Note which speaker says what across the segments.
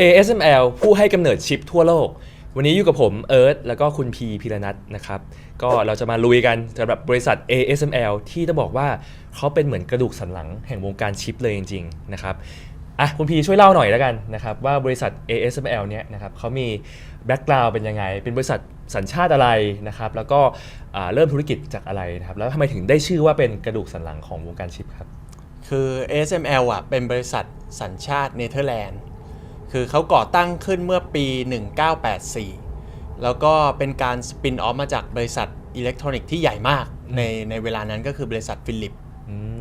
Speaker 1: ASML ผู้ให้กำเนิดชิปทั่วโลก วันนี้อยู่กับผมเอิร์ธแล้วก็คุณพีพีรนัทนะครับ ก็เราจะมาลุยกันสำหรับบริษัท ASML ที่ต้องบอกว่าเขาเป็นเหมือนกระดูกสันหลังแห่งวงการชิปเลยจริงๆนะครับอะคุณพีช่วยเล่าหน่อยแล้วกันนะครับว่าบริษัท ASML เนี่ยนะครับเขามีแบ็กกราวด์เป็นยังไง เป็นบริษัทสัญชาติอะไรนะครับ แล้วก็อ่าเริ่มธุรกิจจากอะไรนะครับ แล้วทำไมถึงได้ชื่อว่าเป็นกระดูกสันหลังของวงการชิปครับ
Speaker 2: คือ ASML อะเป็นบริษัทสัญชาติเนเธอร์แลนด์ คือเขาก่อตั้งขึ้นเมื่อปี 1984 แล้วก็เป็นการสปินออฟมาจากบริษัทอิเล็กทรอนิกส์ที่ใหญ่มาก ในในเวลานั้นก็คือบริษัทฟิลิป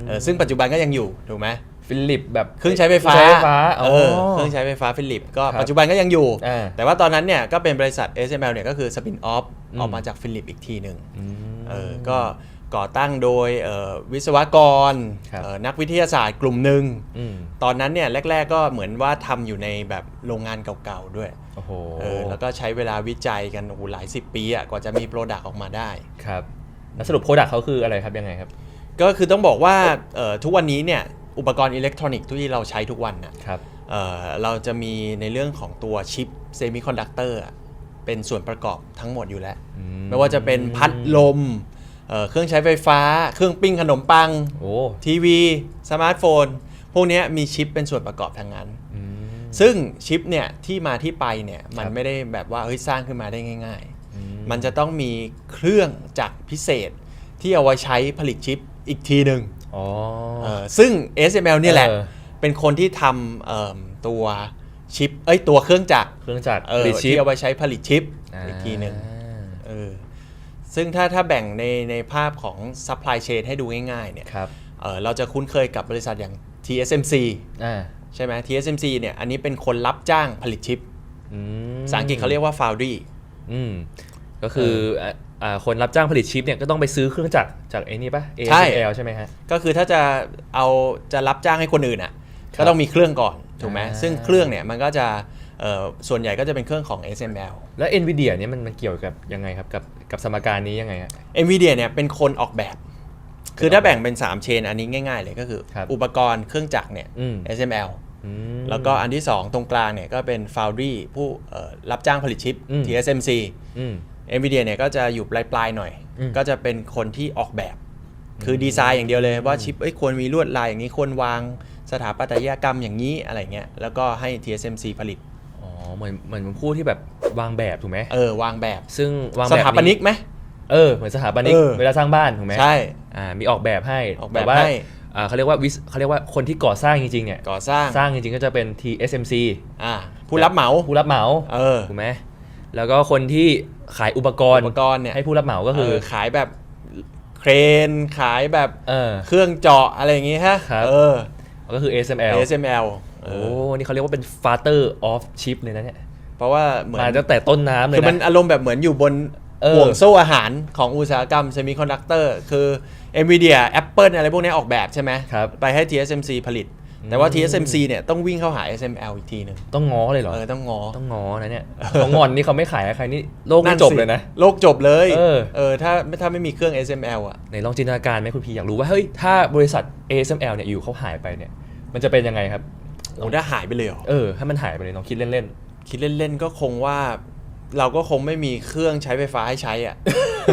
Speaker 2: เออซึ่งปัจจุบันก็ยังอยู่ถูกไหม
Speaker 1: ฟิลิปแบบ
Speaker 2: เครื่องใช้ไฟฟ้า
Speaker 1: เครื่องใช้ไฟฟ้า
Speaker 2: เอ
Speaker 1: อ๋อ
Speaker 2: อเครื่องใช้ไฟฟ้าฟิลิปก็
Speaker 1: ครับ
Speaker 2: ปัจจุบันก็ยังอยู่
Speaker 1: อ่า
Speaker 2: แต่ว่าตอนนั้นเนี่ยก็เป็นบริษัท ASML เนี่ยก็คือสปินออฟ
Speaker 1: อืม
Speaker 2: ออกมาจากฟิลิปอีกทีหนึ่ง
Speaker 1: อืม
Speaker 2: เออก็ ก่อตั้งโดยเอ่อวิศวกร
Speaker 1: ครับ
Speaker 2: เอ่อนักวิทยาศาสตร์กลุ่มหนึ่ง
Speaker 1: อืม
Speaker 2: ตอนนั้นเนี่ยแรก ๆ ก็เหมือนว่าทำอยู่ในแบบโรงงานเก่าๆด้วย
Speaker 1: โอ้โห
Speaker 2: เออแล้วก็ใช้เวลาวิจัยกันโอ้โหหลายสิบปีอะกว่าจะมีโปรดักต์ออกมาได้
Speaker 1: ครับแล้วสรุปโปรดักต์เขาคืออะไรครับยังไงครับ
Speaker 2: ก็คือต้องบอกว่าเอ่อทุกวันนี้เนี่ยอุปกรณ์อิเล็กทรอนิกส์ที่เราใช้ทุกวันน่ะ
Speaker 1: ครับ
Speaker 2: เอ่อเราจะมีในเรื่องของตัวชิปเซมิคอนดักเตอร์เป็นส่วนประกอบทั้งหมดอยู่แล้ว
Speaker 1: อืม
Speaker 2: ไม่ว่าจะเป็นพัดลม เอ่อเครื่องใช้ไฟฟ้า เครื่องปิ้งขนมปัง
Speaker 1: โอ้
Speaker 2: ทีวี สมาร์ทโฟน พวกเนี้ยมีชิปเป็นส่วนประกอบทางนั้น
Speaker 1: อืม
Speaker 2: ซึ่งชิปเนี่ยที่มาที่ไปเนี่ยมัน
Speaker 1: ครับ
Speaker 2: ไม่ได้แบบว่าเฮ้ยสร้างขึ้นมาได้ง่าย
Speaker 1: อื
Speaker 2: ๆมันจะต้องมีเครื่องจักรพิเศษที่เอาไว้ใช้ผลิตชิปอีกทีหนึ่ง
Speaker 1: อ๋อ
Speaker 2: เออซึ่ง SML เนี่ยแหละ
Speaker 1: เออ
Speaker 2: เป็นคนที่ทำเอิ่มตัวชิป เอ้ยตัวเครื่องจักร
Speaker 1: เครื่องจักร
Speaker 2: เออ
Speaker 1: ผลิตชิป
Speaker 2: ที่เอาไว้ใช้ผลิตชิปาอีกทีหนึ่งเออ ซึ่งถ้าถ้าแบ่งในในภาพของ supply chain ให้ดูง่ายๆเนี่ย
Speaker 1: ครับ
Speaker 2: เออเราจะคุ้นเคยกับบริษัทอย่าง TSMC
Speaker 1: อ่า
Speaker 2: ใช่ไหม TSMC เนี่ยอันนี้เป็นคนรับจ้างผลิตชิป
Speaker 1: อืม
Speaker 2: ภาษาอังกฤษเขาเรียกว่า foundry
Speaker 1: อืมก็คืออ่าอ่าคนรับจ้างผลิตชิปเนี่ยก็ต้องไปซื้อเครื่องจักรจากไอ้นี่ปะ
Speaker 2: ใช่
Speaker 1: ASML ใช่ไหมฮะ
Speaker 2: ก็คือถ้าจะเอาจะรับจ้างให้คนอื่นอะก็ต้องมีเครื่องก่อนถูกไหม
Speaker 1: อ่า
Speaker 2: ซึ่งเครื่องเนี่ยมันก็จะเอ่อส่วนใหญ่ก็จะเป็นเครื่องของ SML
Speaker 1: แล้ว NVIDIA เนี่ยมันมันเกี่ยวกับยังไงครับกับ กับสมการนี้ยังไงฮะ
Speaker 2: NVIDIA เนี่ยเป็นคนออกแบบ คือถ้าแบ่งเป็น3เชนอันนี้ง่าย ๆ เลยก็คือ
Speaker 1: ครับ
Speaker 2: อุปกรณ์เครื่องจักรเนี่ย
Speaker 1: อืม
Speaker 2: SML
Speaker 1: อืม
Speaker 2: แล้วก็อันที่ 2 ตรงกลางเนี่ยก็เป็น Foundry ผู้เอ่อรับจ้างผลิตชิป
Speaker 1: อืม
Speaker 2: TSMC
Speaker 1: อืม
Speaker 2: NVIDIA เนี่ยก็จะอยู่ปลายๆหน่อย
Speaker 1: อืม
Speaker 2: ก็จะเป็นคนที่ออกแบบ คือดีไซน์อย่างเดียวเลยว่าชิปเอ้ยควรมีลวดลายอย่างนี้ควรวางสถาปัตยกรรมอย่างนี้อะไรเงี้ยแล้วก็ให้ TSMC ผลิต
Speaker 1: อ๋อ เหมือนเหมือนผู้ที่แบบวางแบบถูกไหม
Speaker 2: เออวางแบบ
Speaker 1: ซึ่งวาง
Speaker 2: ส
Speaker 1: แบบ
Speaker 2: ถาปนิกไหม
Speaker 1: เออเหมือนสถาปนิก
Speaker 2: เออ
Speaker 1: เวลาสร้างบ้านถูกไหม
Speaker 2: ใช่
Speaker 1: อ่ามีออกแบบให้
Speaker 2: ออกแบบ
Speaker 1: ต่ว่า
Speaker 2: ให้
Speaker 1: อ่าเขาเรียกว่าวิศเขาเรียกว่าคนที่ก่อสร้างจริงๆเนี่ย
Speaker 2: ก่อสร้าง
Speaker 1: สร้างจริงๆก็จะเป็น TSMC
Speaker 2: อ่าผู้รับเหมา
Speaker 1: ผู้รับเหมา
Speaker 2: เออ
Speaker 1: ถูกไหมแล้วก็คนที่ขายอุปกรณ์
Speaker 2: อุปกรณ์เนี่ย
Speaker 1: ให้ผู้รับเหมาก็คือ
Speaker 2: เออขายแบบเครนขายแบบ
Speaker 1: เออ
Speaker 2: เครื่องเจาะอะไรอย่างงี้ฮะ
Speaker 1: ครับ
Speaker 2: เออ
Speaker 1: ก็คือ ASML
Speaker 2: ASML เอ
Speaker 1: โอ้
Speaker 2: อ
Speaker 1: นี่เขาเรียกว่าเป็น father of chip เลยนะเนี่ย
Speaker 2: เพราะว่าเหมือน
Speaker 1: มาตั้งแต่ต้นน้ำเลย
Speaker 2: คือมัน
Speaker 1: นะ
Speaker 2: อารมณ์แบบเหมือนอยู่บน
Speaker 1: เออ
Speaker 2: ห่วงโซ่อาหารของอุตสาหกรรมเซมิคอนดักเตอร์คือ NVIDIA Apple อะไรพวกนี้ออกแบบใช่ไหม
Speaker 1: ครับ
Speaker 2: ไปให้ TSMC ผลิต แต่ว่า TSMC เนี่ยต้องวิ่งเข้าหา SML อีกทีหนึ่ง
Speaker 1: ต้องง้อเลยเหรอ
Speaker 2: เออต้องงอ
Speaker 1: ต้องง้อนะเนี่ยเขางอนนี่เขาไม่ขายให้ใครนี่โลกไม่จบเลยนะ
Speaker 2: โลกจบเลย
Speaker 1: เออ
Speaker 2: เออถ้าถ้าไม่มีเครื่อง SML อะ
Speaker 1: ในลองจินตนาการไหมคุณพีอยากรู้ว่าเฮ้ยถ้าบริษัท ASML เนี่ยอยู่เขาหายไปเนี่ยมันจะเป็นยังไงครับ
Speaker 2: โอ้ถ้าหายไปเลยเหรอ
Speaker 1: เออให้มันหายไปเลยลองคิดเล่น
Speaker 2: คิดเล่นๆก็คงว่า เราก็คงไม่มีเครื่องใช้ไฟฟ้าให้ใช้อะ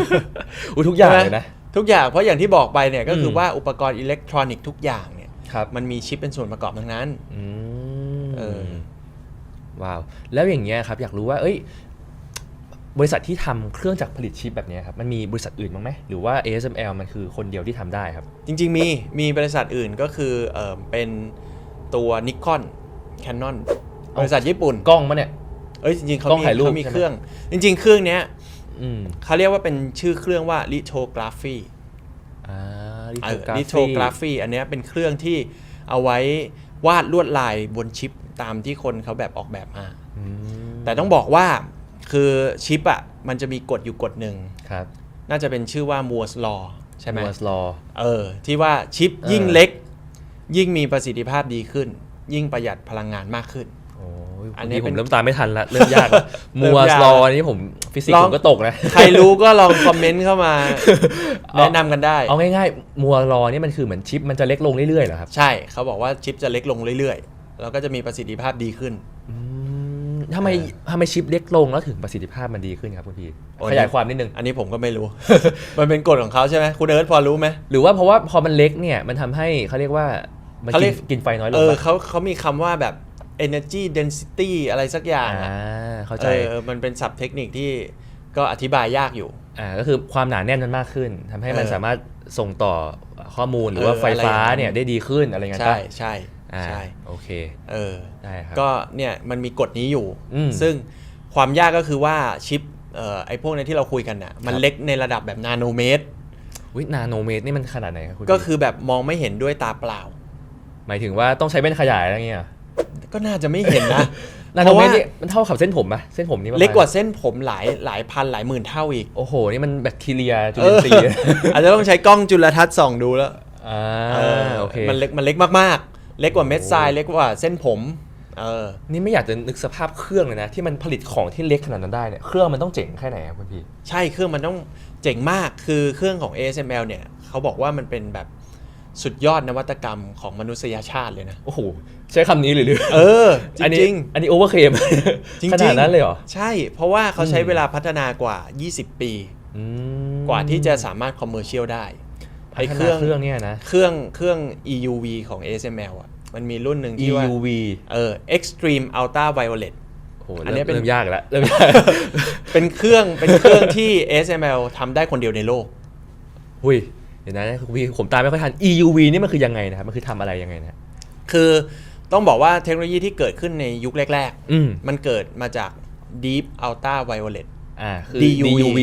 Speaker 1: ๆอุ้ยทุกอย่างเลยนะ
Speaker 2: ทุกอย่างเพราะอย่างที่บอกไปเนี่ยก็คืออ
Speaker 1: ม
Speaker 2: ว่าอุปกรณ์อิเล็กทรอนิกส์ทุกอย่างเนี่ย
Speaker 1: ครับ
Speaker 2: มันมีชิปเป็นส่วนประกอบทั้งนั้น
Speaker 1: อืม
Speaker 2: เออ
Speaker 1: ว้าวแล้วอย่างเงี้ยครับอยากรู้ว่า เอ้ย บริษัทที่ทำเครื่องจักรผลิตชิปแบบเนี้ยครับมันมีบริษัทอื่นบ้างไหมหรือว่า ASML มันคือคนเดียวที่ทำได้ครับ
Speaker 2: จริง ๆ มีมีบริษัทอื่นก็คือเออเป็น ตัวนิคอนแคนนอนบริษัทญี่ปุ่น
Speaker 1: กล้องมะเนี่ย
Speaker 2: เอ้ยจริงๆเขา
Speaker 1: กล้อง
Speaker 2: มี
Speaker 1: ถ่ายรูป
Speaker 2: เขามี
Speaker 1: ใช่ไหม
Speaker 2: เครื่อง จริง ๆ เครื่องเนี้ย
Speaker 1: อืม
Speaker 2: เขาเรียกว่าเป็นชื่อเครื่องว่า lithography
Speaker 1: อ่า
Speaker 2: เออ
Speaker 1: lithography
Speaker 2: lithography อันเนี้ยเป็นเครื่องที่เอาไว้วาดลวดลายบนชิปตามที่คนเขาแบบออกแบบมา
Speaker 1: อืม
Speaker 2: แต่ต้องบอกว่าคือชิปอะมันจะมีกฎอยู่กฎหนึ่ง
Speaker 1: ครับ
Speaker 2: น่าจะเป็นชื่อว่า Moore's Law ใช่ไหม
Speaker 1: Moore's law
Speaker 2: เออที่ว่าชิป
Speaker 1: เออ
Speaker 2: ยิ่งเล็ก ยิ่งมีประสิทธิภาพดีขึ้น ยิ่งประหยัดพลังงานมากขึ้น
Speaker 1: โอ้ย
Speaker 2: อั
Speaker 1: อั
Speaker 2: น
Speaker 1: น
Speaker 2: นี้
Speaker 1: นี้ผ
Speaker 2: เป็
Speaker 1: ม
Speaker 2: น
Speaker 1: เริ่มตามไม่ทันละเริ่มยาก
Speaker 2: เริ่
Speaker 1: มั
Speaker 2: ม
Speaker 1: วยา
Speaker 2: ก
Speaker 1: ลอนี่ผมฟิสิก
Speaker 2: ล
Speaker 1: ส์
Speaker 2: อง
Speaker 1: ผมก็ตกนะ
Speaker 2: ใครรู้ก็ลองคอมเมนต์เข้ามาแนะนำกันได้
Speaker 1: เอาง่ายๆ มัวรอนี่มันคือเหมือนชิปมันจะเล็กลงเรื่อยๆเหรอครับ
Speaker 2: ใช่เขาบอกว่าชิปจะเล็กลงเรื่อยๆ แล้วก็จะมีประสิทธิภาพดีขึ้น
Speaker 1: อืมทำไม
Speaker 2: เออ
Speaker 1: ทำไมชิปเล็กลงแล้วถึงประสิทธิภาพมันดีขึ้นครับคุณพี
Speaker 2: โอ้
Speaker 1: ขยายความนิดนึง
Speaker 2: อันนี้ผมก็ไม่รู้ มันเป็นกฎของเขาใช่ไหมคุณเอิร์ธพอรู้ไหม
Speaker 1: หรือว่าเพราะว่าพอมันเล็กเนี่ยมันทำให้เขาเรียกว่า มัน
Speaker 2: เขาเรี
Speaker 1: กิ
Speaker 2: ย
Speaker 1: น
Speaker 2: ก
Speaker 1: กินไฟน้อยล
Speaker 2: เองอ
Speaker 1: ปะ
Speaker 2: เขาเขามีคำว่าแบบ energy density อะไรสักอย่างอะ
Speaker 1: อ่าเข้าใจ
Speaker 2: เออมันเป็นศัพท์เทคนิคที่ก็อธิบายยากอยู่
Speaker 1: อ่าก็คือความหนาแน่นมันมากขึ้นทำให้มัน
Speaker 2: เออ
Speaker 1: สามารถส่งต่อข้อมูลหรือว่า
Speaker 2: เออ
Speaker 1: ไฟฟ้า
Speaker 2: อะไรอย่างนั้น
Speaker 1: เนี่ยได้ดีขึ้นอะไรเงี้ย
Speaker 2: ใช่
Speaker 1: ปะ
Speaker 2: ใช่
Speaker 1: อ่า
Speaker 2: ใช่
Speaker 1: โอเค
Speaker 2: เออ
Speaker 1: ได้ครับ
Speaker 2: ก็เนี่ยมันมีกฎนี้อยู่
Speaker 1: อืม
Speaker 2: ซึ่งความยากก็คือว่าชิปเอ่อไอ้พวกนี้ที่เราคุยกันน่ะมัน
Speaker 1: ครับ
Speaker 2: เล็กในระดับแบบนาโนเมตร
Speaker 1: วินาโนเมตรนี่มันขนาดไหนครับคุณ
Speaker 2: ก็
Speaker 1: พี
Speaker 2: คือแบบมองไม่เห็นด้วยตาเปล่า
Speaker 1: หมายถึงว่าต้องใช้แว่นขยายอะไรเงี้ยเหรอ
Speaker 2: ก็น่าจะไม่เห็นนะ
Speaker 1: นา
Speaker 2: เพ
Speaker 1: โน
Speaker 2: ราะ
Speaker 1: เม
Speaker 2: ว่า
Speaker 1: ตรนี่มันเท่ากับเส้นผมปะเส้นผมนี่ประมณ
Speaker 2: เล็กกว่าเส้นผมหลายหลายพันหลายหมื่นเท่าอีก
Speaker 1: โอ้โห นี่มันแบคทีเรียจุ
Speaker 2: เอ
Speaker 1: ลิน
Speaker 2: อ
Speaker 1: ทรีย์
Speaker 2: อาจจะต้องใช้กล้องจุลทรรศน์ส่องดูแล้ว
Speaker 1: อ่า
Speaker 2: เออ
Speaker 1: โอเค
Speaker 2: มันเล็กมันเล็กมากๆ เล็กกว่าเม็ดทรายเล็กกว่าเส้นผมเออ
Speaker 1: นี่ไม่อยากจะนึกสภาพเครื่องเลยนะ ที่มันผลิตของที่เล็กขนาดนั้นได้เนี่ยเครื่องมันต้องเจ๋งแค่ไหนครับคุณพี่
Speaker 2: ใช่เครื่องมันต้องเจ๋งมากคือเครื่องของ ASML เนี่ยเขาบอกว่ามันเป็นแบบ สุดยอดนวัตกรรมของมนุษยชาติเลยนะ
Speaker 1: โอ้โห ใช้คำนี้หรือหรือ
Speaker 2: เออจ
Speaker 1: อันนี้
Speaker 2: ริง
Speaker 1: อันนี้โอเวอร์เคม
Speaker 2: จริงๆ
Speaker 1: ขนาดนั้นเลยเหรอ
Speaker 2: ๆใช่ เพราะว่าเขาใช้
Speaker 1: อืม
Speaker 2: เวลาพัฒนากว่า 20 ปี
Speaker 1: อืม
Speaker 2: กว่าที่จะสามารถคอมเมอร์เชียลได้
Speaker 1: พั
Speaker 2: ไอ้
Speaker 1: ฒ
Speaker 2: เค
Speaker 1: นา
Speaker 2: รื่อง
Speaker 1: เครื่องเนี่ยนะ
Speaker 2: เครื่องเครื่อง EUV ของ ASML อะ มันมีรุ่นหนึ่งที่ว่า
Speaker 1: EUV
Speaker 2: เออ Extreme Ultra Violet
Speaker 1: โอ้โห
Speaker 2: อันนี้
Speaker 1: เริ่ม
Speaker 2: เป็น
Speaker 1: เริ่มยากแล้วเริ่มยาก
Speaker 2: เป็นเครื่องเป็นเครื่องที่ ASML ทำได้คนเดียวในโลก
Speaker 1: หุยเดี๋ยวนะคุณพี่ผมตามไม่ค่อยทัน EUV นี่มันคือยังไงนะครับ มันคือทำอะไรยังไงนะ
Speaker 2: คือต้องบอกว่าเทคโนโลยีที่เกิดขึ้นในยุคแรก
Speaker 1: อืม
Speaker 2: ๆ มันเกิดมาจาก Deep Ultra Violet
Speaker 1: อ่าคือ
Speaker 2: DUV
Speaker 1: DUV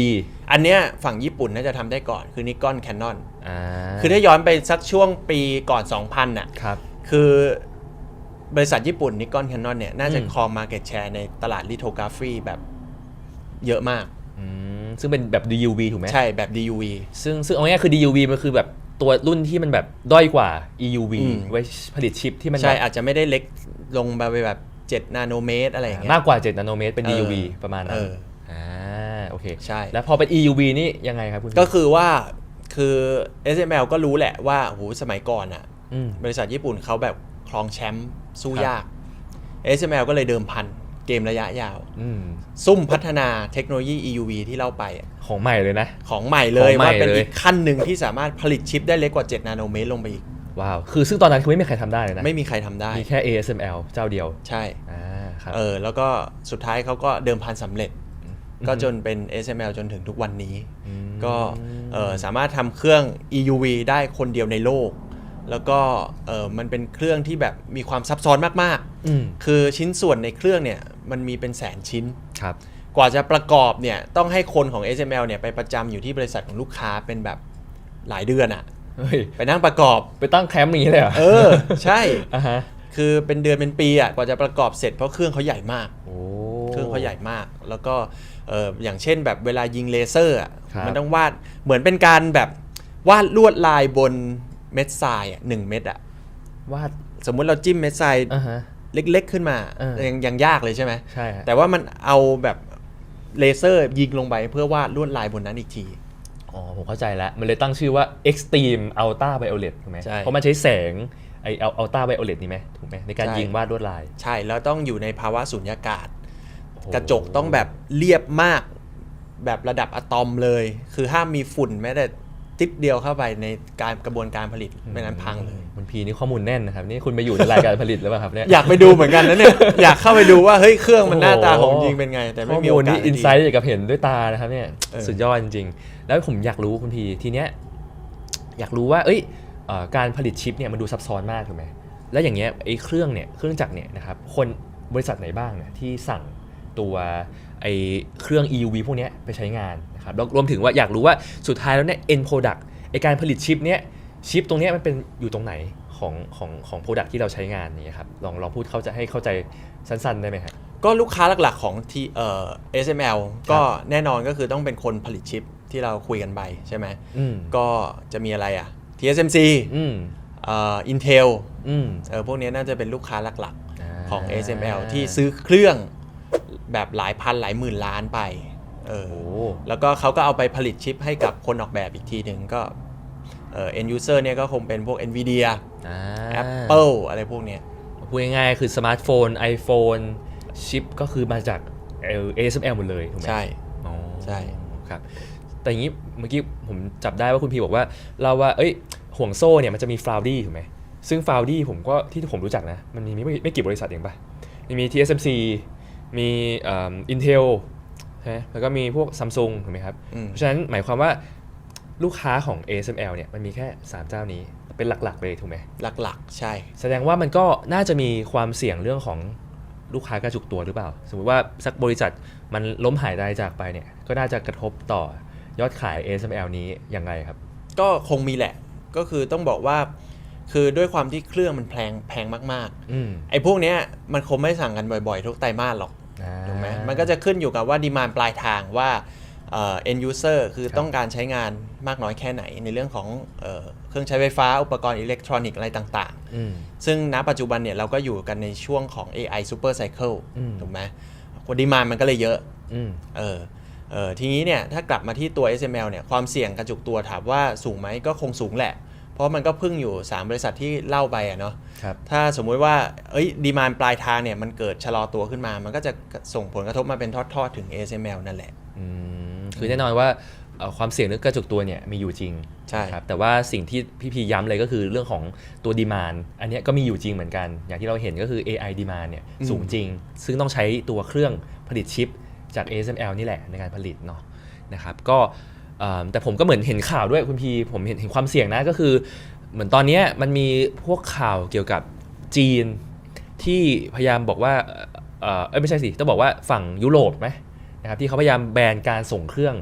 Speaker 2: อันเนี้ยฝั่งญี่ปุ่นน่าจะทำได้ก่อนคือ Nikon Canon
Speaker 1: อ่า
Speaker 2: คือถ้าย้อนไปสักช่วงปีก่อน 2000น่ะ
Speaker 1: ครับ
Speaker 2: คือบริษัทญี่ปุ่น Nikon Canon เนี่ย น่าจะ
Speaker 1: อืม
Speaker 2: ครอง Market Share ในตลาด Lithography แบบเยอะมาก
Speaker 1: อืม ซึ่งเป็นแบบ DUV ถูกไหม
Speaker 2: ใช่แบบ DUV
Speaker 1: ซึ่งซึ่งเอาง่ายๆคือ DUV มันคือแบบตัวรุ่นที่มันแบบด้อยกว่า EUV
Speaker 2: อืม
Speaker 1: ไว้ผลิตชิปที่มัน
Speaker 2: ใช่
Speaker 1: แบบ
Speaker 2: อาจจะไม่ได้เล็กลงไปแบบ7นาโนเมตรอะไรอย่างเงี้ย
Speaker 1: มากกว่า 7 นาโนเมตรเป็น
Speaker 2: เออ
Speaker 1: DUV ประมาณนั้น
Speaker 2: เออ
Speaker 1: อ่าโอเค
Speaker 2: ใช่
Speaker 1: แล้วพอเป็น EUV นี่ยังไงครับคุณ
Speaker 2: ก็คือว่าคือ SML ก็รู้แหละว่าโหสมัยก่อนอะ
Speaker 1: อืม
Speaker 2: บริษัทญี่ปุ่นเขาแบบครองแชมป์สู้
Speaker 1: ครับ
Speaker 2: ยาก SML ก็เลยเดิมพัน เกมระยะยาว
Speaker 1: อืม
Speaker 2: ซุ่มพัฒนาเทคโนโลยี EUV ที่เล่าไปอะ
Speaker 1: ของใหม่เลยนะ
Speaker 2: ของใหม่เลย
Speaker 1: ของใหม่
Speaker 2: ว่าเป็น
Speaker 1: เลย
Speaker 2: อีกขั้นหนึ่งที่สามารถผลิตชิปได้เล็กกว่า 7 นาโนเมตรลงไปอีก
Speaker 1: ว้าว คือซึ่งตอนนั้นคือไม่มีใครทำได้เลยนะ
Speaker 2: ไม่มีใครทำได้
Speaker 1: มีแค่ ASML เจ้าเดียว
Speaker 2: ใช่
Speaker 1: อ่าครับ
Speaker 2: เออแล้วก็สุดท้ายเขาก็เดิมพันสำเร็จ ก็จนเป็น SML จนถึงทุกวันนี้
Speaker 1: ม
Speaker 2: ก็เออสามารถทำเครื่อง EUV ได้คนเดียวในโลกแล้วก็เออมันเป็นเครื่องที่แบบมีความซับซ้อนมาก
Speaker 1: อืม
Speaker 2: ๆคือชิ้นส่วนในเครื่องเนี่ย มันมีเป็นแสนชิ้น
Speaker 1: ครับ
Speaker 2: กว่าจะประกอบเนี่ยต้องให้คนของ SML เนี่ยไปประจำอยู่ที่บริษัทของลูกค้าเป็นแบบหลายเดือนอะ
Speaker 1: เฮ้ย
Speaker 2: ไปนั่งประกอบ
Speaker 1: ไปตั้งแคมป์อย่างนี้เลยเหรอ
Speaker 2: เออ ใช่
Speaker 1: อ่าฮะ
Speaker 2: คือเป็นเดือนเป็นปีอะกว่าจะประกอบเสร็จเพราะเครื่องเขาใหญ่มาก
Speaker 1: โอ้
Speaker 2: เครื่องเขาใหญ่มาก แล้วก็เอออย่างเช่นแบบเวลายิงเลเซอร์อะ
Speaker 1: ครับ
Speaker 2: มันต้องวาดเหมือนเป็นการแบบวาดลวดลายบนเม็ดทรายอะหนึ่งเม็ดอะ
Speaker 1: วาด
Speaker 2: สมมุติเราจิ้มเม็ดทราย
Speaker 1: อ่าฮะ
Speaker 2: เล็กๆขึ้นมา
Speaker 1: เออ
Speaker 2: ยังยังยากเลยใช่ไหม
Speaker 1: ใช่ฮะ
Speaker 2: แต่ว่ามันเอาแบบเลเซอร์ยิงลงไปเพื่อวาดลวดลายบนนั้นอีกที
Speaker 1: อ๋อผมเข้าใจแล้ว มันเลยตั้งชื่อว่า Extreme Ultra Violet ถูกไหม
Speaker 2: ใช่
Speaker 1: เพราะมันใช้แสงไอ Ultra Violet นี่ไหมถูกไหมในการ
Speaker 2: ใช่
Speaker 1: ยิงวาดลวดลาย
Speaker 2: ใช่ แล้วต้องอยู่ในภาวะสุญญากาศ
Speaker 1: โอ้โห
Speaker 2: กระจกต้องแบบเรียบมาก แบบระดับอะตอมเลย คือห้ามมีฝุ่นแม้แต่ติดเดียวเข้าไปในการกระบวนการผลิตไม่นั้นพังเลย
Speaker 1: คุณพีนี่ข้อมูลแน่นนะครับนี่คุณไปอยู่ในรายการผลิตหรือเปล่าครับเนี่ย
Speaker 2: อยากไปดูเหมือนกันนะเนี่ย อยากเข้าไปดูว่าเฮ้ยเครื่องมันหน้าตาของจริงเป็นไง แต่ไม่
Speaker 1: ข้อ
Speaker 2: มี
Speaker 1: มู
Speaker 2: โอ
Speaker 1: ล
Speaker 2: กาส
Speaker 1: นี่อินไซต์กับเห็นด้วยตานะครับเนี่ย
Speaker 2: เออ
Speaker 1: สุดยอดจริง ๆ แล้วผมอยากรู้คุณพีทีเนี้ยอยากรู้ว่าเอ้ยเอ่อการผลิตชิปเนี่ยมันดูซับซ้อนมากถูกไหมแล้วอย่างเงี้ยไอ้เครื่องเนี่ยเครื่องจักรเนี่ยนะครับคนบริษัทไหนบ้างเนี่ยที่สั่งตัวไอ้เครื่อง EUV พวกเนี้ยไปใช้งานนะครับแล้วรวมถึงว่าอยากรู้ว่าสุดท้ายแล้วเนี่ย end product ไอ้การผลิตชิปเนี้ย ชิปตรงเนี้ยมันเป็นอยู่ตรงไหนของของของ product ที่เราใช้งานเนี่ยครับลองลองพูดเข้าใจให้เข้าใจสั้นๆได้ไหมครับ
Speaker 2: ก็ลูกค้าหลักๆของที่เอ่อ SML ก็แน่นอนก็คือต้องเป็นคนผลิตชิปที่เราคุยกันไปใช่ไหม
Speaker 1: อืม
Speaker 2: ก็จะมีอะไรอะ TSMC
Speaker 1: อืม
Speaker 2: เอ่อ Intel
Speaker 1: อืม
Speaker 2: เออพวกนี้น่าจะเป็นลูกค้าหลักาๆของ SML ที่ซื้อเครื่องแบบหลายพันหลายหมื่นล้านไปเออ
Speaker 1: โอ้
Speaker 2: แล้วก็เขาก็เอาไปผลิตชิปให้กับคนออกแบบอีกทีหนึ่งก็ เอ่อ end user เนี่ยก็คงเป็นพวก Nvidia
Speaker 1: อ่า
Speaker 2: Apple อะไรพวกเนี้ย
Speaker 1: พูดง่ายๆคือสมาร์ทโฟน iPhone ชิปก็คือมาจาก ASML หมดเลยถูกไหม
Speaker 2: ใช่
Speaker 1: อ๋อ
Speaker 2: ใช่
Speaker 1: ครับ แต่อย่างนี้เมื่อกี้ผมจับได้ว่าคุณพีบอกว่า เราว่าเอ้ยห่วงโซ่เนี่ยมันจะมีฟลาวดี้ถูกไหมซึ่งฟลาวดี้ผมก็ที่ผมรู้จักนะ มันมีไม่ไม่กี่บริษัทเองปะมี TSMC มีเอ่อ Intel ใช่ไหมแล้วก็มีพวก Samsung ถูกไหมครับ
Speaker 2: อืม
Speaker 1: เพราะฉะนั้นหมายความว่า ลูกค้าของ ASML เนี่ยมันมีแค่ 3 เจ้านี้เป็นหลักๆเลยถูกไหม
Speaker 2: หลักๆ ใช่
Speaker 1: แสดงว่ามันก็น่าจะมีความเสี่ยงเรื่องของลูกค้ากระจุกตัวหรือเปล่า สมมติว่าสักบริษัทมันล้มหายตายจากไปเนี่ยก็น่าจะกระทบต่อยอดขาย ASML นี้ยังไงครับ
Speaker 2: ก็คงมีแหละก็คือต้องบอกว่า คือด้วยความที่เครื่องมันแพงแพงมาก
Speaker 1: อืม
Speaker 2: ๆไอ้พวกเนี้ยมันคงไม่สั่งกันบ่อยๆ ทุกไตรมาสหรอก
Speaker 1: อ่า
Speaker 2: ถูกไหมมันก็จะขึ้นอยู่กับว่าดีมานปลายทางว่าเอ่อ end user คือ
Speaker 1: ครับ
Speaker 2: ต้องการใช้งานมากน้อยแค่ไหนในเรื่องของเอ่อเครื่องใช้ไฟฟ้าอุปกรณ์อิเล็กทรอนิกส์อะไรต่าง
Speaker 1: อืม
Speaker 2: ๆซึ่งณปัจจุบันเนี่ยเราก็อยู่กันในช่วงของ AI super cycle
Speaker 1: อืม
Speaker 2: ถูกไหมดีมานมันก็เลยเยอะ
Speaker 1: อืม
Speaker 2: เออเออทีนี้เนี่ยถ้ากลับมาที่ตัว SML เนี่ยความเสี่ยงกระจุกตัวถามว่าสูงไหมก็คงสูงแหละ เพราะมันก็พึ่งอยู่ 3 บริษัทที่เล่าไปอะเนาะ
Speaker 1: ครับ
Speaker 2: ถ้าสมมุติว่าเอ้ยดีมานปลายทางเนี่ยมันเกิดชะลอตัวขึ้นมา มันก็จะส่งผลกระทบมาเป็นทอดๆ ถึง SML นั่นแหละ
Speaker 1: อืม คือแน่นอนว่าเอ่อความเสี่ยงเรื่องกระจุกตัวเนี่ยมีอยู่จริง
Speaker 2: ใช่
Speaker 1: ครับแต่ว่าสิ่งที่พี่พีย้ำเลยก็คือเรื่องของตัวดีมานอันเนี้ยก็มีอยู่จริงเหมือนกัน อย่างที่เราเห็นก็คือ AI demand เนี่ยสูงจริง ซึ่งต้องใช้ตัวเครื่องผลิตชิปจาก ASML นี่แหละในการผลิตเนาะนะครับก็เอ่อแต่ผมก็เหมือนเห็นข่าวด้วยคุณพีผมเห็นเห็นความเสี่ยงนะก็คือ เหมือนตอนเนี้ยมันมีพวกข่าวเกี่ยวกับจีนที่พยายามบอกว่าเอ่อเอ้ยไม่ใช่สิต้องบอกว่าฝั่งยุโรปไหม นะครับที่เขาพยายามแบนการส่งเครื่อง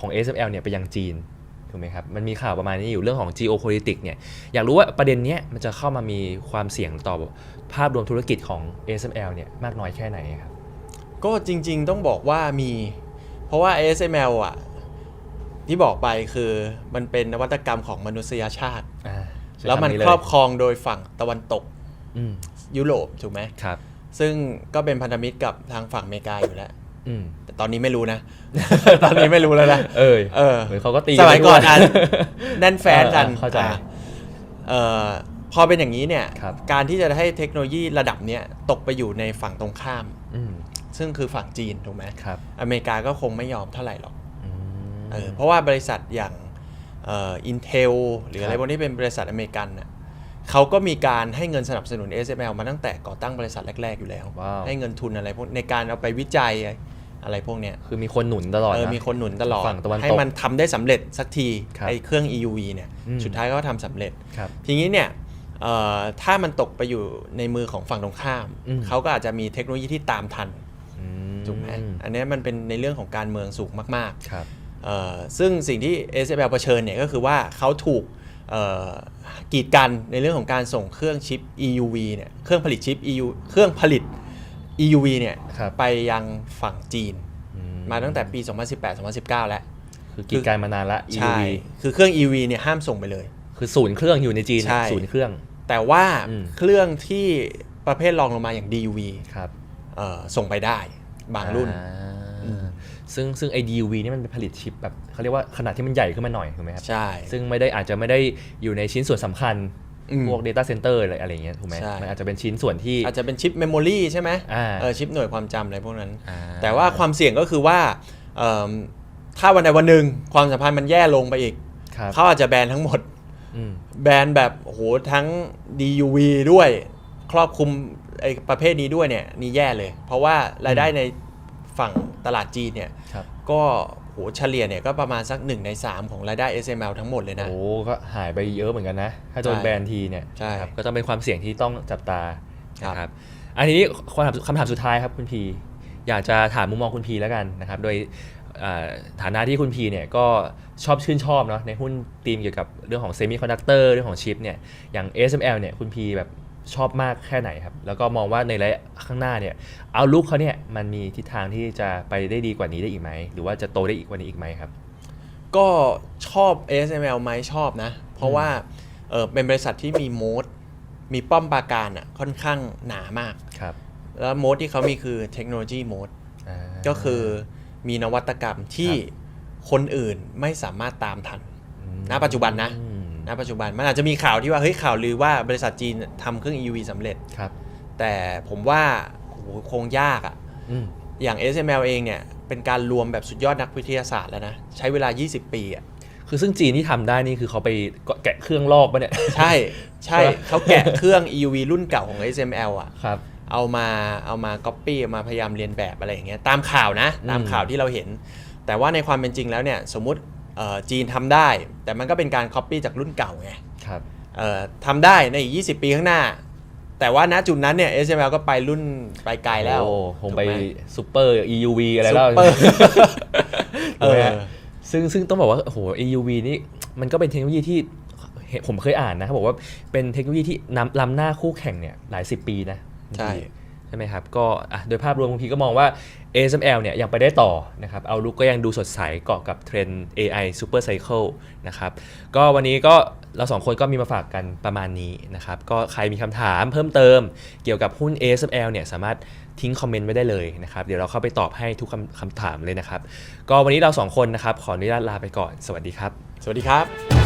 Speaker 1: ของ ASML เนี่ยไปยังจีนถูกไหมครับมันมีข่าวประมาณนี้อยู่เรื่องของ geopolitics เนี่ยอยากรู้ว่าประเด็นเนี้ยมันจะเข้ามามีความเสี่ยงต่อภาพรวมธุรกิจของ ASML เนี่ยมากน้อยแค่ไหนครับ
Speaker 2: ก็จริงๆต้องบอกว่ามี เพราะว่า ASML อะที่บอกไปคือมันเป็นนวัตกรรมของมนุษยชาติ
Speaker 1: อ่าใช้
Speaker 2: แล้วมันำ
Speaker 1: เย
Speaker 2: ครอบครองโดยฝั่งตะวันตก
Speaker 1: อืม
Speaker 2: ยุโรปถูกไหม
Speaker 1: ครับ
Speaker 2: ซึ่งก็เป็นพันธมิตรกับทางฝั่งอเมริกาอยู่แล้ว
Speaker 1: อืม
Speaker 2: แต่ตอนนี้ไม่รู้นะ ตอนนี้ไม่รู้แล้วนะ
Speaker 1: เอย
Speaker 2: เออ
Speaker 1: เหมือนเขาก็ตี
Speaker 2: สมัยก่อน
Speaker 1: ด้ว
Speaker 2: อันแน่นแฟนกัน
Speaker 1: เออเออเข้าใจ
Speaker 2: อะเอ่อพอเป็นอย่างนี้เนี่ย
Speaker 1: ครับ
Speaker 2: การที่จะให้เทคโนโลยีระดับเนี้ยตกไปอยู่ในฝั่งตรงข้าม
Speaker 1: อืม
Speaker 2: ซึ่งคือฝั่งจีนถูกไหม
Speaker 1: ครับ
Speaker 2: อเมริกาก็คงไม่ยอมเท่าไหร่หรอก
Speaker 1: อืม
Speaker 2: เออเพราะว่าบริษัทอย่างเอ่อ Intel หรืออะไร
Speaker 1: ครับ
Speaker 2: พวกนี้เป็นบริษัทอเมริกันน่ะเขาก็มีการให้เงินสนับสนุน SML มาตั้งแต่ก่อตั้งบริษัทแรก ๆ อยู่แล้ว
Speaker 1: ว้าว
Speaker 2: ให้เงินทุนอะไรพวกในการเอาไปวิจัย อะไรพวกเนี้ย
Speaker 1: คือมีคนหนุนตลอด
Speaker 2: เออ
Speaker 1: นะ
Speaker 2: มีคนหนุนตลอด
Speaker 1: ฝั่งตะวันตก
Speaker 2: ให้มันทำได้สำเร็จสักที
Speaker 1: ครับ
Speaker 2: ไอ้เครื่อง EUV เนี่ย
Speaker 1: อืม
Speaker 2: สุดท้ายก็ทำสำเร็จ
Speaker 1: ครับ
Speaker 2: ทีนี้เนี่ยเอ่อถ้ามันตกไปอยู่ในมือของฝั่งตรงข้าม
Speaker 1: อืม
Speaker 2: เขาก็อาจจะมีเทคโนโลยีที่ตามทัน
Speaker 1: อืม
Speaker 2: ถูกไหมอันเนี้ยมันเป็นในเรื่องของการเมืองสูงมาก
Speaker 1: ครับ
Speaker 2: ๆเอ่อซึ่งสิ่งที่ SML เผชิญเนี่ยก็คือว่าเขาถูกเอ่อกีดกันในเรื่องของการส่งเครื่องชิป EUV เนี่ยเครื่องผลิตชิป EU เครื่องผลิต EUV เนี่ย
Speaker 1: ครับ
Speaker 2: ไปยังฝั่งจีน
Speaker 1: อื
Speaker 2: มาตั้งแต่ปี 2018-2019 แล้ว
Speaker 1: คือกิจการมานานละ
Speaker 2: ใช่
Speaker 1: EUV
Speaker 2: คือเครื่อง EUV เนี่ยห้ามส่งไปเลย
Speaker 1: คือศูนย์เครื่องอยู่ในจีน
Speaker 2: ใช่
Speaker 1: ศูนย์เครื่อง
Speaker 2: แต่ว่า
Speaker 1: อืม
Speaker 2: เครื่องที่ประเภทรองลงมาอย่าง DUV
Speaker 1: ครับ
Speaker 2: เอ่อส่งไปได้บางรุ่น
Speaker 1: อ่า
Speaker 2: อืม
Speaker 1: ซึ่งซึ่งไอ้ DUV นี่มันเป็นผลิตชิปแบบเขาเรียกว่าขนาดที่มันใหญ่ขึ้นมาหน่อยถูกไหมครับ
Speaker 2: ใช่
Speaker 1: ซึ่งไม่ได้อาจจะไม่ได้อยู่ในชิ้นส่วนสำคัญ
Speaker 2: อืม
Speaker 1: พวก Data Center อะไรอะไรอย่างเงี้ยถูกไหม
Speaker 2: ใช่
Speaker 1: มันอาจจะเป็นชิ้นส่วนที่
Speaker 2: อาจจะเป็นชิปเมมโมรีใช่ไหม
Speaker 1: อ่า
Speaker 2: เออชิปหน่วยความจำอะไรพวกนั้น
Speaker 1: อ่
Speaker 2: แต่ว่าความเสี่ยงก็คือว่าเอิ่มถ้าวันใดวันหนึ่งความสัมพันธ์มันแย่ลงไปอีก
Speaker 1: ครับ
Speaker 2: เขาอาจจะแบนทั้งหมด
Speaker 1: อืม
Speaker 2: แบนแบบโอ้โหทั้ง DUV ด้วย ครอบคลุมไอ้ประเภทนี้ด้วยเนี่ยนี่แย่เลย เพราะว่ารายได้ในฝั่งตลาดจีนเนี่ย
Speaker 1: ครับ
Speaker 2: ก็ โหเฉลี่ยเนี่ยก็ประมาณสัก 1 ใน 3 ของรายได้ SML ทั้งหมดเลยนะ
Speaker 1: โอ้ก็หายไปเยอะเหมือนกันนะ ถ้าโดน
Speaker 2: ใช่
Speaker 1: แบนทีเนี่ย
Speaker 2: ใช่
Speaker 1: ครับก็ต้องเป็นความเสี่ยงที่ต้องจับตา
Speaker 2: ครับ
Speaker 1: นะครับอันนี้คำถามคำถามสุดท้ายครับคุณพีอยากจะถามมุมมองคุณพีแล้วกันนะครับโดยเอ่อฐานะที่คุณพีเนี่ยก็ชอบชื่นชอบเนาะในหุ้นธีมเกี่ยวกับเรื่องของเซมิคอนดักเตอร์เรื่องของชิปเนี่ยอย่าง ASML เนี่ยคุณพีแบบ ชอบมากแค่ไหนครับ แล้วก็มองว่าในระยะข้างหน้าเนี่ยเอาลุกเขาเนี่ยมันมีทิศทางที่จะไปได้ดีกว่านี้ได้อีกไหม หรือว่าจะโตได้อีกกว่านี้อีกไหมครับ
Speaker 2: ก็ชอบ ASML ไหมชอบนะ เพราะว่าเออเป็นบริษัทที่มีโมดมีป้อมปราการอะค่อนข้างหนามาก
Speaker 1: ครับ
Speaker 2: แล้วโมดที่เขามีคือเทคโนโลยีโมด
Speaker 1: อ่า
Speaker 2: ก็คือมีนวัตกรรมที่คนอื่นไม่สามารถตามทัน
Speaker 1: ม
Speaker 2: ณปัจจุบันนะ
Speaker 1: อืม
Speaker 2: ณปัจจุบันมันอาจจะมีข่าวที่ว่าเฮ้ยข่าวลือว่าบริษัทจีนทำเครื่อง EUV สำเร็จ
Speaker 1: ครับ
Speaker 2: แต่ผมว่าโอ้โหคงยากอะ่ะ
Speaker 1: อืม
Speaker 2: อย่าง SML เองเนี่ยเป็นการรวมแบบสุดยอดนักวิทยาศาสตร์แล้วนะ ใช้เวลา 20 ปีอะ
Speaker 1: คือซึ่งจีนที่ทำได้นี่คือเขาไปแกะเครื่องลอกปะเนี่ย
Speaker 2: ใช่ใช่
Speaker 1: ใช่ปะ
Speaker 2: เขาแกะเครื่อง EUV รุ่นเก่าของ SML อะ
Speaker 1: ครับ
Speaker 2: เอามาเอามา copy เอามาพยายามเรียนแบบอะไรอย่างเงี้ยตามข่าวนะ ตาม
Speaker 1: อืม
Speaker 2: ข่าวที่เราเห็น แต่ว่าในความเป็นจริงแล้วเนี่ย สมมุติเอ่อ จีนทำได้ แต่มันก็เป็นการ copy จากรุ่นเก่าไง
Speaker 1: ครับ
Speaker 2: เอ่อทำได้ในอีก 20 ปีข้างหน้า แต่ว่าณจุดนั้นเนี่ย SML ก็ไปรุ่นไปไกลแล้ว
Speaker 1: โอ้คงไป
Speaker 2: ถูกหม
Speaker 1: ซูเปอร์ EUV อะไรแล้ว
Speaker 2: ซุปเปอร์
Speaker 1: ถูกไหมฮะ
Speaker 2: เออ
Speaker 1: ซึ่งซึ่งต้องบอกว่าโอ้โห EUV นี่มันก็เป็นเทคโนโลยีที่เห็นผมเคยอ่านนะเขาบอกว่าเป็นเทคโนโลยีที่นำล้ำหน้าคู่แข่งเนี่ยหลายสิบปีนะ
Speaker 2: ใช่
Speaker 1: ใช่ไหมครับ ก็โดยภาพรวมบางทีก็มองว่า ASML เนี่ยยังไปได้ต่อนะครับเอาลุกก็ยังดูสดใสเกาะกับเทรนด์ AI Super Cycle นะครับก็วันนี้ก็เราสองคนก็มีมาฝากกันประมาณนี้นะครับ ก็ใครมีคำถามเพิ่มเติมเกี่ยวกับหุ้น ASML เนี่ยสามารถทิ้งคอมเมนต์ไว้ได้เลยนะครับ เดี๋ยวเราเข้าไปตอบให้ทุกคำคำถามเลยนะครับ ก็วันนี้เราสองคนนะครับขออนุญาตลาไปก่อน สวัสดีครับ
Speaker 2: สวัสดีครับ